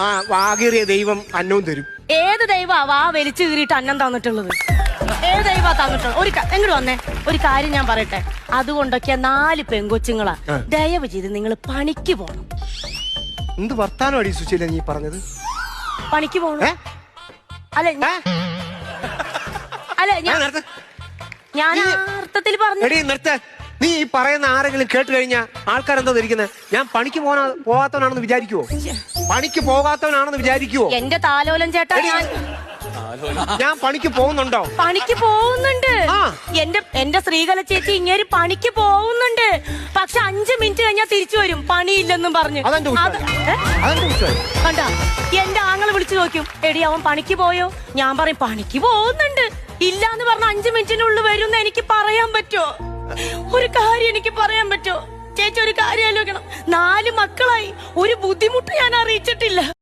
ആ വാകേറിയ ദൈവം അന്നവും തരും. ഏത് ദൈവാ വാ വലിച്ചു കീറിയിട്ട് അന്നം തന്നിട്ടുള്ളത്? ഏത് ദൈവാ തന്നിട്ടുള്ളത്? ഒരു എങ്ങോട്ട് വന്നേ? ഒരു കാര്യം ഞാൻ പറയട്ടെ. അതുകൊണ്ടൊക്കെ നാല് പെങ്കൊച്ചുങ്ങളാ. ദയവ് ചെയ്ത് നിങ്ങൾ പണിക്ക് പോണം. എന്ത് വർത്താനം അടി സുശീല നീ പറഞ്ഞത്? പണിക്ക് പോണം? അല്ലെ അല്ല ഞാൻ- അല്ല ഞാൻ ഞാൻ ഞാൻ അർത്ഥത്തിൽ പറഞ്ഞു എടി നിർത്ത. നീ ഈ പറയുന്ന ആരെങ്കിലും കേട്ട് കഴിഞ്ഞാൽ ആൾക്കാരെന്താ ധരിക്കുന്നത് ഞാൻ പണിക്ക് പോകാ പോകാത്തവനാണെന്ന് വിചാരിക്കുവോ? പണിക്ക് പോകാത്തവനാണെന്ന് വിചാരിക്കുവോ? എന്റെ താലോലം ചേട്ടാ ഞാൻ പണിക്ക് പോകുന്നുണ്ടോ? പണിക്ക് പോകുന്നുണ്ട്. എന്റെ എന്റെ സ്ത്രീകല ചേച്ചി ഇങ്ങനെ പണിക്ക് പോകുന്നുണ്ട്. പക്ഷെ അഞ്ചു മിനിറ്റ് കഴിഞ്ഞാൽ തിരിച്ചു വരും. പണിയില്ലെന്നും പറഞ്ഞു? കണ്ട? എന്റെ ആങ്ങളെ വിളിച്ചു നോക്കും. എടി അവൻ പണിക്ക് പോയോ? ഞാൻ പറയും പണിക്ക് പോകുന്നുണ്ട്. ഇല്ല എന്ന് പറഞ്ഞ അഞ്ചു മിനിറ്റിനുള്ളിൽ വരും എനിക്ക് പറയാൻ പറ്റുമോ ഒരു കാര്യം എനിക്ക് പറയാൻ പറ്റുമോ ചേച്ചി ഒരു കാര്യം ആലോചിക്കണം. നാല് മക്കളായി. ഒരു ബുദ്ധിമുട്ട് ഞാൻ അറിയിച്ചിട്ടില്ല.